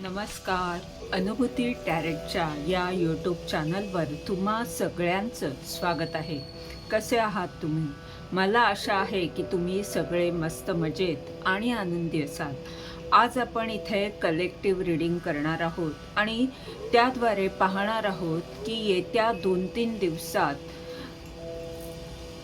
नमस्कार. अनुभूती टॅरेटच्या या यूट्यूब चॅनलवर तुम्हा सगळ्यांचं स्वागत आहे. कसे आहात तुम्ही? मला आशा आहे की तुम्ही सगळे मस्त मजेत आणि आनंदी असाल. आज आपण इथे कलेक्टिव्ह रिडिंग करणार आहोत आणि त्याद्वारे पाहणार आहोत की येत्या दोन तीन दिवसात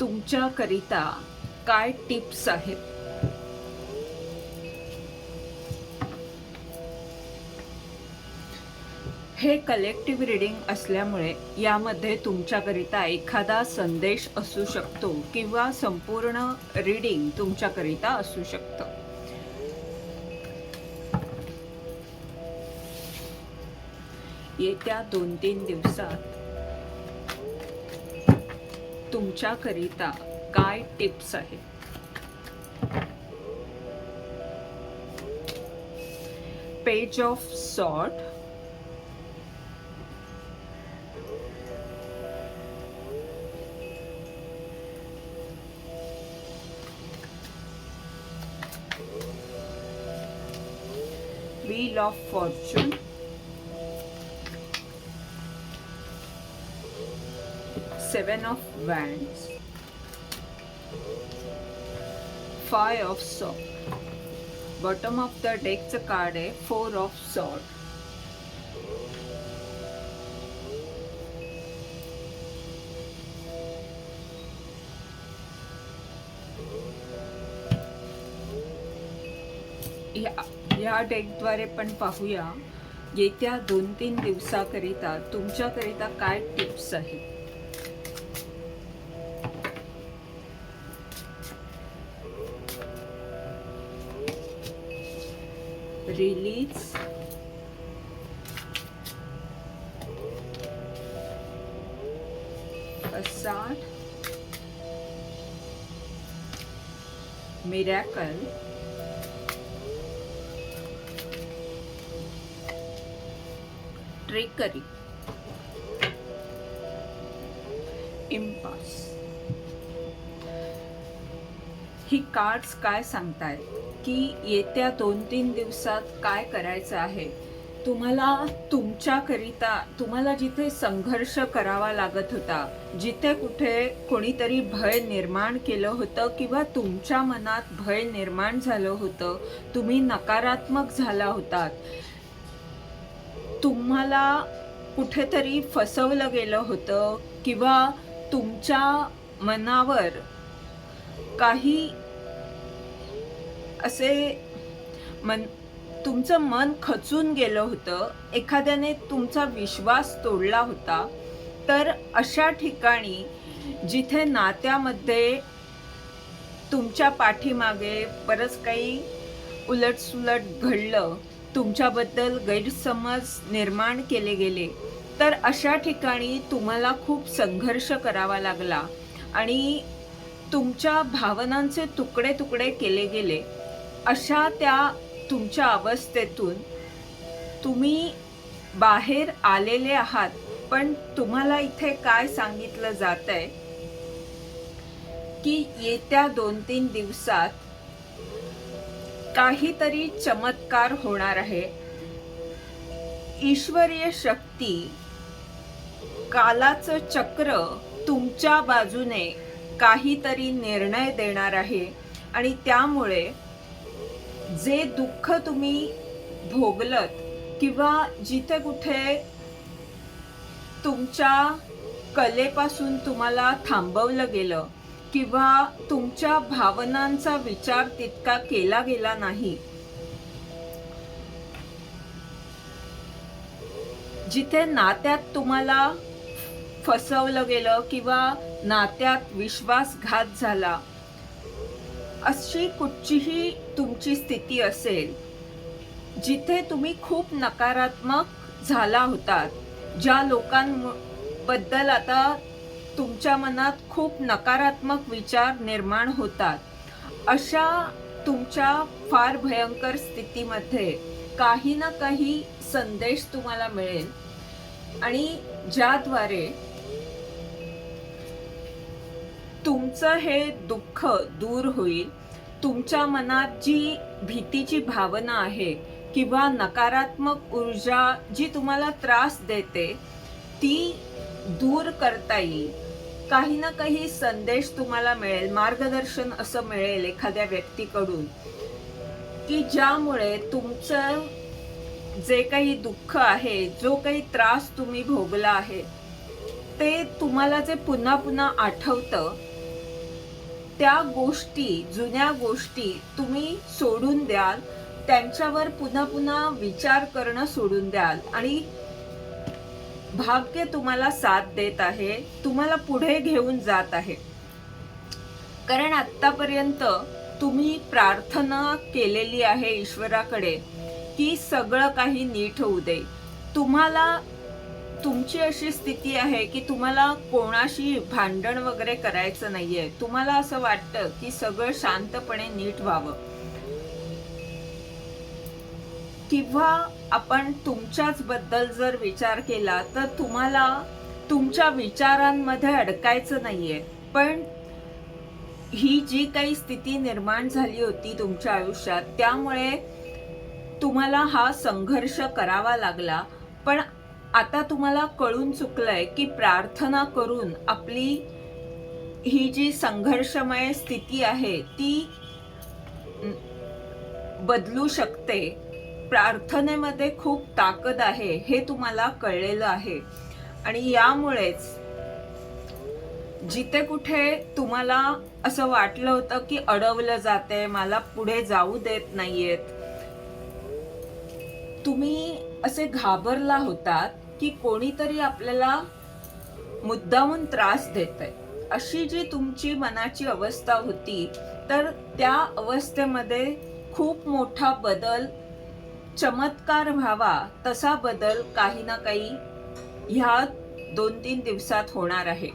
तुमच्याकरिता काय टिप्स आहेत? हे कलेक्टिव्ह रिडिंग असल्यामुळे यामध्ये तुमच्याकरिता एखादा संदेश असू शकतो किंवा संपूर्ण रिडिंग तुमच्याकरिता असू शकतं. येत्या दोन तीन दिवसात तुमच्याकरिता काय टिप्स आहेत? Page of sword wheel of fortune seven of wands five of swords bottom of the deckचं कार्ड आहे फोर ऑफ सॉर्ट या ह्या डेकद्वारे पण पाहूया. येत्या दोन तीन दिवसाकरिता तुमच्याकरिता काय टिप्स आहेत? रिलीज. मिरॅकल. ट्रेकरी इम्पास ही कार्ड्स काय सांगतायत? की येत्या दोन तीन दिवसात काय करायचं आहे? तुम्हाला तुमच्याकरिता तुम्हाला जिथे संघर्ष करावा लागत होता जिथे कुठे कोणीतरी भय निर्माण केलं होतं किंवा तुमच्या मनात भय निर्माण झालं होतं तुम्ही नकारात्मक झाला होतात. तुम्हाला कुठेतरी फसवलं गेलं होतं किंवा तुमच्या मनावर काही असे मन तुमचं मन खचून गेलं होतं एखाद्याने तुमचा विश्वास तोडला होता तर अशा ठिकाणी जिथे नात्यामध्ये तुमच्या पाठीमागे बरंच काही उलटसुलट घडलं तुमच्याबद्दल गैरसमज निर्माण केले गेले तर अशा ठिकाणी तुम्हाला खूप संघर्ष करावा लागला आणि तुमच्या भावनांचे तुकडे तुकडे केले गेले. अशा त्या तुमच्या अवस्थेतून तुम्ही बाहेर आलेले आहात पण तुम्हाला इथे काय सांगितलं जात आहे की येत्या दोन तीन दिवसात काहीतरी चमत्कार होणार आहे. ईश्वरीय शक्ती कालाचं चक्र तुमच्या बाजूने काहीतरी निर्णय देणार आहे. आणि त्यामुळे जे दुःख तुम्ही भोगलत किंवा जिथे कुठे तुमच्या कलेपासून तुम्हाला थांबवलं गेलं किंवा तुमच्या भावनांचा विचार तितका केला गेला नाही. जिथे नात्यात तुम्हाला फसवलं गेलं किंवा नात्यात विश्वासघात झाला अशी कुठचीही तुमची स्थिती असेल जिथे तुम्ही खूप नकारात्मक झाला होतात ज्या लोकांबद्दल आता तुमच्या मनात खूप नकारात्मक विचार निर्माण होतात. अशा तुमच्या फार भयंकर स्थितीमध्ये काही ना काही संदेश तुम्हाला मिळेल. आणि ज्याद्वारे तुमचं हे दुःख दूर होईल तुमच्या मनात जी भीतीची भावना आहे किंवा नकारात्मक ऊर्जा जी तुम्हाला त्रास देते ती दूर करता येईल. काही ना काही संदेश तुम्हाला मिळेल मार्गदर्शन असं मिळेल एखाद्या व्यक्तीकडून की ज्यामुळे तुमचं जे काही दुःख आहे जो काही त्रास तुम्ही भोगला आहे ते तुम्हाला जे पुन्हा पुन्हा आठवतं त्या गोष्टी जुन्या गोष्टी तुम्ही सोडून द्याल त्यांच्यावर पुन्हा पुन्हा विचार करणं सोडून द्याल आणि भाग्य तुम्हाला साथ देत आहे तुम्हाला पुढे घेऊन जात आहे. कारण आत्तापर्यंत तुम्ही प्रार्थना केलेली आहे ईश्वराकडे की सगळं काही नीट होऊ दे. तुम्हाला तुमची अशी स्थिती आहे की तुम्हाला कोणाशी भांडण वगैरे करायचं नाहीये. तुम्हाला असं वाटतं की सगळं शांतपणे नीट व्हावं. किंवा आपण तुमच्याच बद्दल जर विचार केला तर तुम्हाला तुमच्या विचारांमध्ये अडकायचं नाहीये. पण ही जी काही स्थिती निर्माण झाली होती तुमच्या आयुष्यात त्यामुळे तुम्हाला हा संघर्ष करावा लागला. पण आता तुम्हाला कळून चुकलंय की प्रार्थना करून आपली ही जी संघर्षमय स्थिती आहे ती बदलू शकते. प्रार्थनेमध्ये खूप ताकद आहे हे तुम्हाला कळलेलं आहे. आणि यामुळेच जिथे कुठे तुम्हाला असं वाटलं होतं की अडवलं जाते मला पुढे जाऊ देत नाहीयेत तुम्ही असे घाबरला होतात की कोणीतरी आपल्याला मुद्दामून त्रास देत आहे अशी जी तुमची मनाची अवस्था होती तर त्या अवस्थेमध्ये खूप मोठा बदल चमत्कार व्हावा तसा बदल काही ना काही ह्या दोन तीन दिवसात होणार आहे.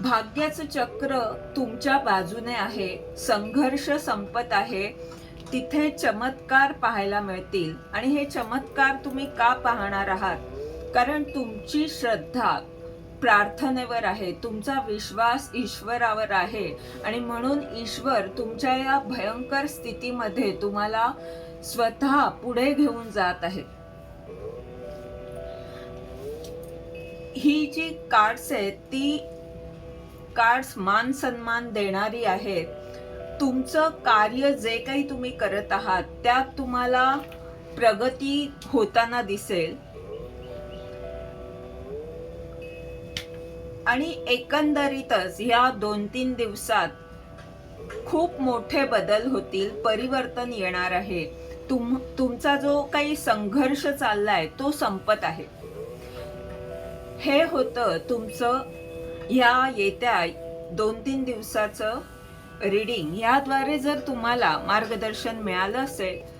भाग्याचं चक्र तुमच्या बाजूने आहे संघर्ष संपत आहे तिथे चमत्कार पाहायला मिळतील. आणि हे चमत्कार तुम्ही का पाहणार आहात? कारण तुमची श्रद्धा प्रार्थनेवर आहे. तुमचा विश्वास ईश्वरावर आहे. आणि म्हणून ईश्वर तुमच्या या भयंकर स्थितीमध्ये तुम्हाला स्वतः पुढे घेऊन जात आहे. ही जी कार्ड्स आहेत ती कार्ड्स मान सन्मान देणारी आहेत. तुमचं कार्य जे काही तुम्ही करत आहात त्यात तुम्हाला प्रगती होताना दिसेल. आणि एकंदरीतच ह्या दोन तीन दिवसात खूप मोठे बदल होतील परिवर्तन येणार आहे. तुम तुमचा जो काही संघर्ष चाललाय तो संपत आहे. हे होतं तुमचं या येत्या दोन तीन दिवसाचं रीडिंग याद्वारे जर तुम्हाला मार्गदर्शन मिळालं असेल